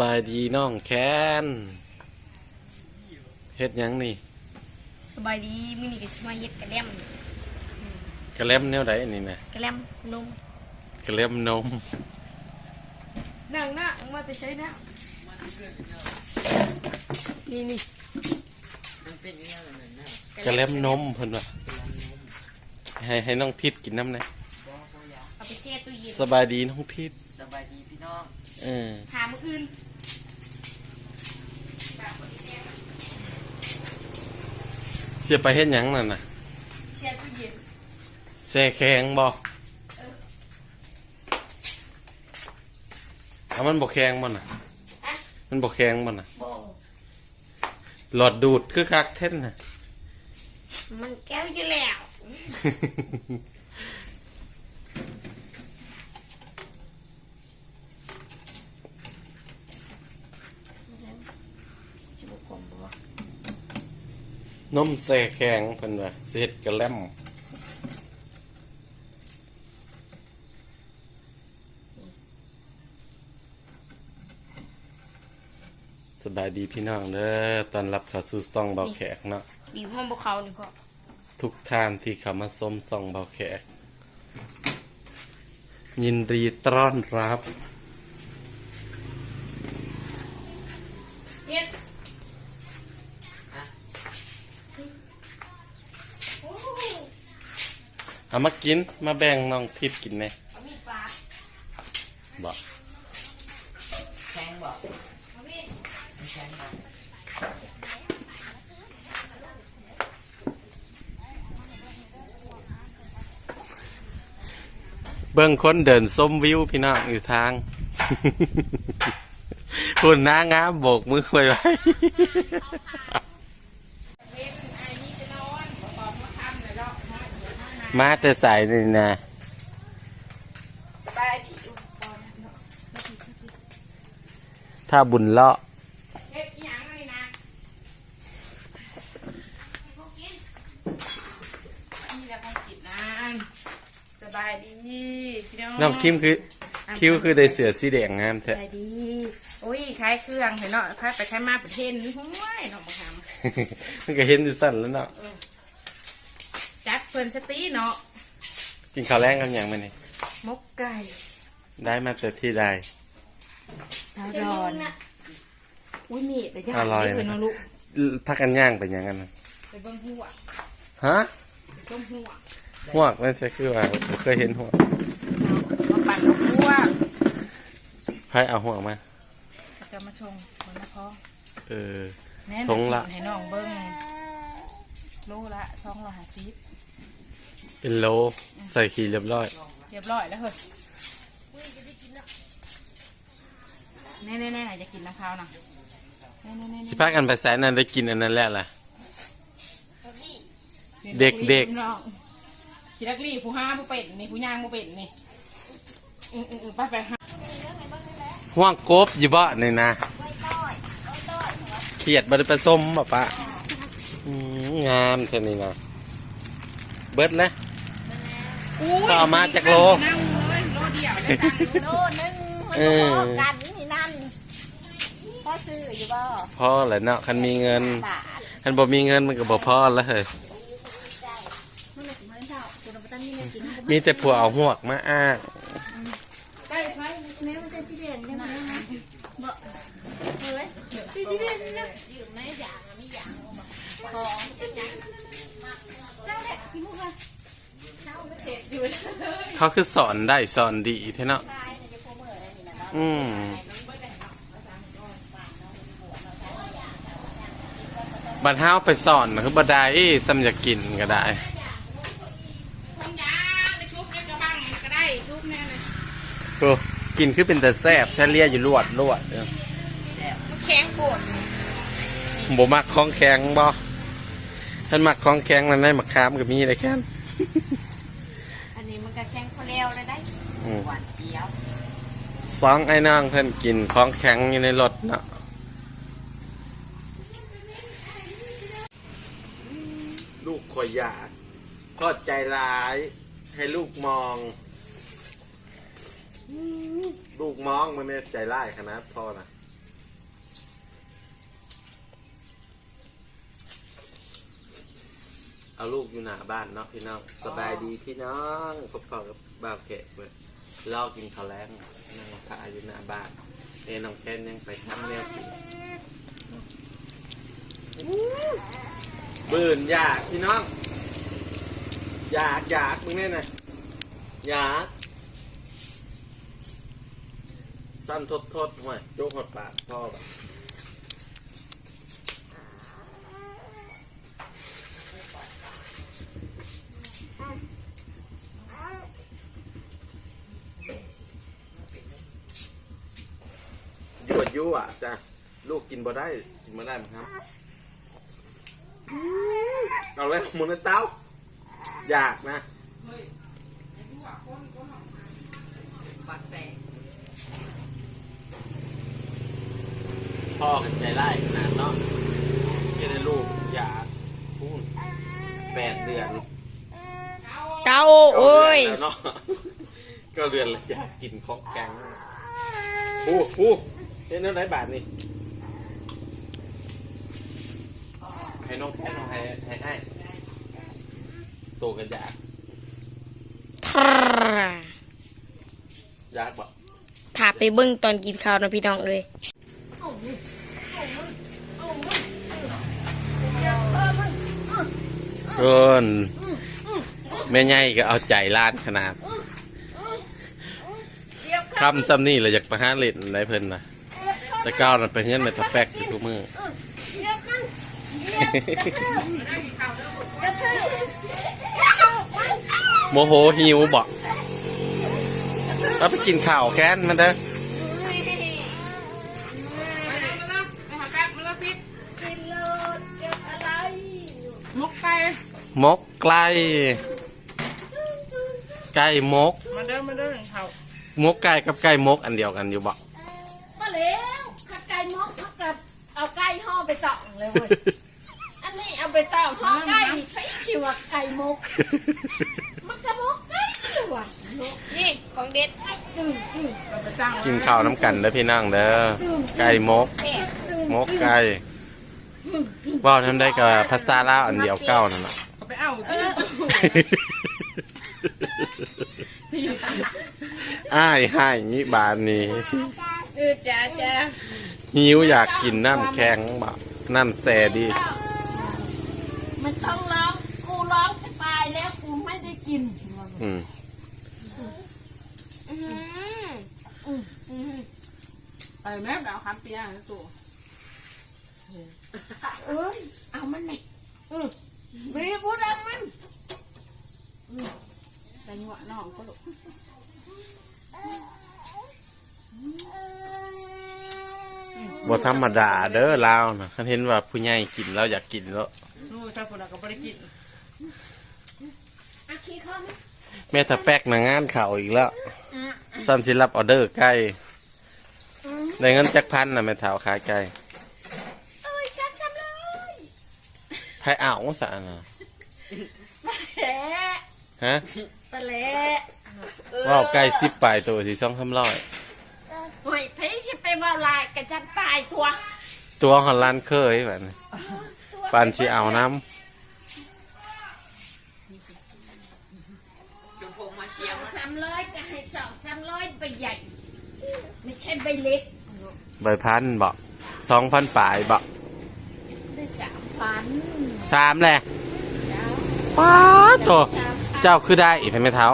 บายดีน้องแคนเฮ็ดหยังนี่สบายดีมินี่ก็สมาเฮ็ดกระเล่มกระเล็มแนวใดนี่นะกระเล่มนมกระเล็มนมนั่งนะมาแต่ใช้นะนี่นี่มันเป็นเงี้ยอะไรนั่นน่ะกระเล็มนมเพิ่นว่าให้ให้น้องทิดกินน้ำนะบอกเขาอยากเอาไปแช่ตู้เย็นสบายดีน้องทิดสบายดีพี่น้อง เออหามื้ออื่นเสียไปเฮ็ดหยังนั่นน่ะแช่ตู้เย็นแซ่แข็งบ่เอามันบ่แข็งบ่น่ะ อะมันบ่แข็งบ่น่ะบ่หลอดดูดคือคักเท่นน่ะ มันแก้วอยู่แล้ว จะบ่คมบ่นมแซ่แข็งเพิ่นว่าสิเฮ็ดกระเล็มสบายดีพี่น้องเด้อตอนรับเข้าสู่ซ่องเบาแขกเนาะบีบห้องบ่เขานี่พ่อทุกท่านที่เข้ามาชมซ่องเบาแขก ยินดีต้อนรับ เฮ็ดโอ้ เอามากินมาแบ่งน้องทิพย์กินไหมเอามีดปาดบอกแข็งบอกเอามีดมันแข็งบอกเบิ่งคนเดินส้มวิวพี่น้องอยู่ทาง คุณนางงามโบกมือไว้ไว้ เว้นไอ้นี่จะนอนบ่ออกมาทำเลยเนาะมาเดี๋ยว มานะมาแต่ใส่นี่นะสบายดีอยู่บ่เนาะถ้าบุญเลาะเฮ็ดอีหยังเลยนะให้พวกกินนี่แหละพวกกินนานสบายดีพี่น้องน้องคิมคือคิวคือได้เสือสีแดงงามสแท้บายดีโอ้ยใช้เครื่องเห็นเนาะใช้ไปใช้มาเป็นเทนห้วยเนาะบ่ทมันก็เห็นอยู่สั่นแล้วเนาะำจัดเพิ่นสตีเนาะกินข้าวแรงกันอย่างไหมนี่มกไก่ได้มาแต่ที่ใดสาวดอนอุ้ยมีดไปย่างอร่อยเพิ่นนะเนาะลูกพักกันย่างเป็นอย่างนั้นน่ะไปเบิ่งหัวฮะไปต้มหัวหวกนั่นใช่คือว่าผมเคยเห็นหัวกมาปั่นกับหัวไผเอาหัวกมาจะมาชงคนละพอเออแม่ทงละให้น้องเบิ้งโลละช่องละห้าสิบ เป็นโลใส่ขี้เรียบร้อย เรียบร้อยแล้วเฮ้ยแน่แน่แน่จะกินน้ำข้าวนะแน่แน่แน่ที่พักกันไปแสนนั้นได้กินอันนั้นแหละล่ะ เด็กเด็กชิลักลี่ผู้ห้าผู้เป็ดนี่ผู้ย่างผู้เป็ดนี่อืมอืมอืมไปไปหาห่วงกบอยู่บ่นี่นะเขียดบริผสมบ่ปะอืมงามเท่านี้นะ เบิดเลยอุ้ยต่อมาจากโลนั่งเลยโลเดียวได้ตังค์โลนึงมันเออพอกันนี่นั่นพ่อซื้ออยู่บ่พอแหละเนาะคันมีเงินบาทคันบ่มีเงินมันก็บ่พอแล้วเฮ้ยมันเลยสิมาเท่าคุณเอาไปตั้งนี่มากิน มีแต่ผัวเอาหวกมาอ้าง อยู่เลยเขาคือสอนได้สอนดีแท้เนาะตายเนี่ยจะโคเมอร์อะไรนี่นะอืมบัดเฮาไปสอนคือบ่ได้ซ้ำอยากกินก็ได้ทงยางในชุบในกระบังก็ได้ชุบแน่เลยโอ้กินคือเป็นแต่แซ่บแท้เลียอยู่ลวดลวดเด้อแข็งปวดบ่มักของแข็งบ่ท่านมักของแข็งนั่นได้มะขามก็มีเลยแค่นอันนี้มันก็ แข็งพอแล้วเลยได้อืม หวานเปรี้ยวฟังไอ้นางเพิ่นกินของแข็งอยู่ในรถเนาะลูกขอยอยากพ่อใจร้าย ให้ลูกมอง ลูกมองมันเนี่ยใจร้ายขนาดพ่อนะ เอาลูกอยู่หน้าบ้านเนาะพี่น้องสบายดีพี่น้องพบกับบ่าวแกะเบิดลอกกินข้าวแล้งนั่งขายอยู่หน้าบ้านเอ้น้องแค่นยังไปทำแนวกินบื่นอยากพี่น้อง อยากอยากมึงเนี่ยนะอยากสั้นทดทดห่วยโยกหดปากพ่อแบบยั่วยั่วจ้ะลู กกินบ่ได้ กินบ่ได้มั้งครับ เอาเลยหมุนในเต้า อยากนะปัดแตงพ่อกันใจไล่ขนาดเนาะที่ได้ลูกอยากพูนแปดเดือนเก้าโอ้ยเก้าเดืนแล้วเนาะก็เดือนเลยอยากกินของแกงปูปูเห็นเรื่องไหนบาทนี่ ให้น้องแค่น้องให้ให้ให้โตกันยากยากบอกถ้าไปเบิ้งตอนกินข้าวนะพี่น้องเลยเกินแม่ใหญ่ก็เอาใจร้านขนาดคำซ้ำนี่เลยอยากไปหาเล่นอะไรเพิ่นนะแต่ก้าวนั่นไปเฮือนในตะแป๊กอยู่ทุกมือ โมโหหิวบอกเราไปกินข้าวแค้นมันเด้อมกไก่มกไก่ไก่มก มาเด้อมาเด้อเขามกไก่กับไก่มกอันเดียวกันอยู่บอกมาแล้วขัดไก่มกกับเอาไก่ห่อไปต่องเลยเว้ย อันนี้เอาไปต่องห่อไก่ไอ้ชิวะไก่มกมันกระมกไก่ชิวะนี่ของเด็ดตึ้งตึ้งเราไปตั้งกินข้าวน้ำกันเด้อพี่น้องเด้อไก่มกแอะตึ้งมกไก่ว่าวทำได้กับภาษาลาวอันเดียวเก้านั่นแหละเอาไปเอาที่ที่อยู่ตั้งอ้ายให้งี้บานนี้เออจ้าจ้าหิวอยากกินน้ำแข็งบ่น้ำแซดี มันต้องร้องกูร้องจะตายแล้วกูไม่ได้กินอืมอืมอืมเออแม่แบบครับเสียนะตัวเอ้ยเอามันนี่อือมีกูดังมันแต่หยวน้องก็ลูกบ่ธรรมดาเด้อลาวนะคันเห็นว่าผู้ใหญ่กินแล้วอยากกินแล้ว นู่นถ้าคนเราก็ไม่ได้กินอาคีเข้อนี้แม่ถ้าแป๊กหนางงานเข่าอีกแล้วซ้ำสิรับออเดอร์ไก่ได้เงินจักพันนะแม่เท้าขายไก่เอ้ยชักจำเลยไผเอาซะนะแหละฮะตะเละว่าวไก่สิบปลายตัวสิสองคำร้อยโอ้ยพี่จะไปเมาลายกับจันตายทัว ตัวหอนล้านเคยแบบนี้ ปานสิเอาน้จุดพงมาเชียสงองสามร้อยก็ให้สองสามร้อยใบใหญ่ ไม่ใช่ใบเล็กำใบพันบอกสองพันปลายบอกได้สามพันสามแหละป้าตัวเจ้าคือได้อีกไหมเท้า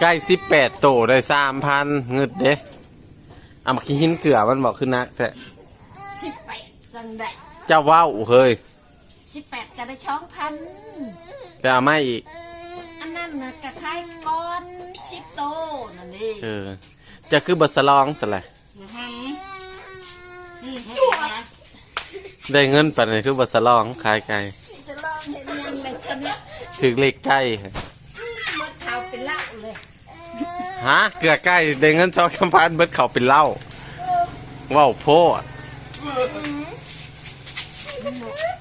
ไก่สิบแปดตัวได้สามพันเงึดเด้เอามาขี้หินเกลือมันบอกคือนักแท้สิบแปดจังได้เจ้าว้าวเฮ้ยสิบแปดก็ได้ช่องพัน ไปเอาไม่อีก อันนั้นนะกระไทยก้อนชิปโตนั่นเองเออ จะคือบทสลองสละจั่วได้เงินปันนี่คือบทสลองขายไก่ที่จะลองเห็นยังไงกันเนี่ยถึงเลขไก่หมดข่าวเป็นเหล้าเลยฮะเกลือไก่ได้เงินสองสามพันเบิดเขาเป็นเหล้าว้าวโพด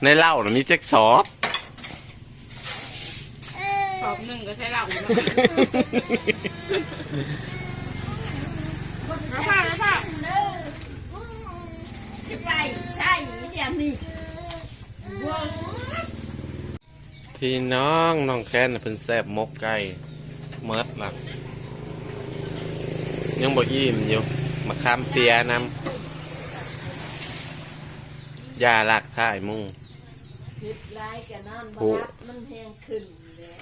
ในเหล้าน่ะมีแจ็คสอบขอบหนึ่งก็ใช้เหล้าอยู่นะแล้วผ้าแล้วผ้าเด้อใช่ใช่เดี๋ยวนี้ว้าวพี่น้องน้องแค้นน่ะเพิ่นแซ่บหมกไก่เมิดละยังบ่อิ่มอยู่มาคามเปียนำยาลักท่ายมุง คิดร้ายกันนั่นโอ้บ่รับมันแหงขึ้นเลย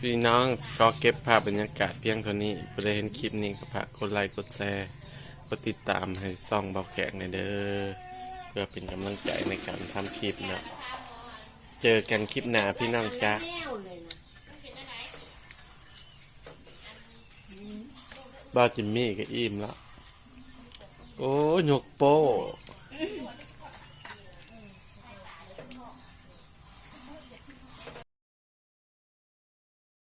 พี่น้องก็เก็บภาพบรรยากาศเพียงเท่านี้ผู้ใดเห็นคลิปนี้ก็ฝากกดไลค์กดแชร์กดติดตามให้ซ่องเบาแขกในอยเด้อเพื่อเป็นกำลังใจในการทำคลิปนะเจอกันคลิปหน้าพี่น้องจ้าแนวเลยนะบ้าจิมมี่ก็อิ่มแล้วโอ้ยกโป้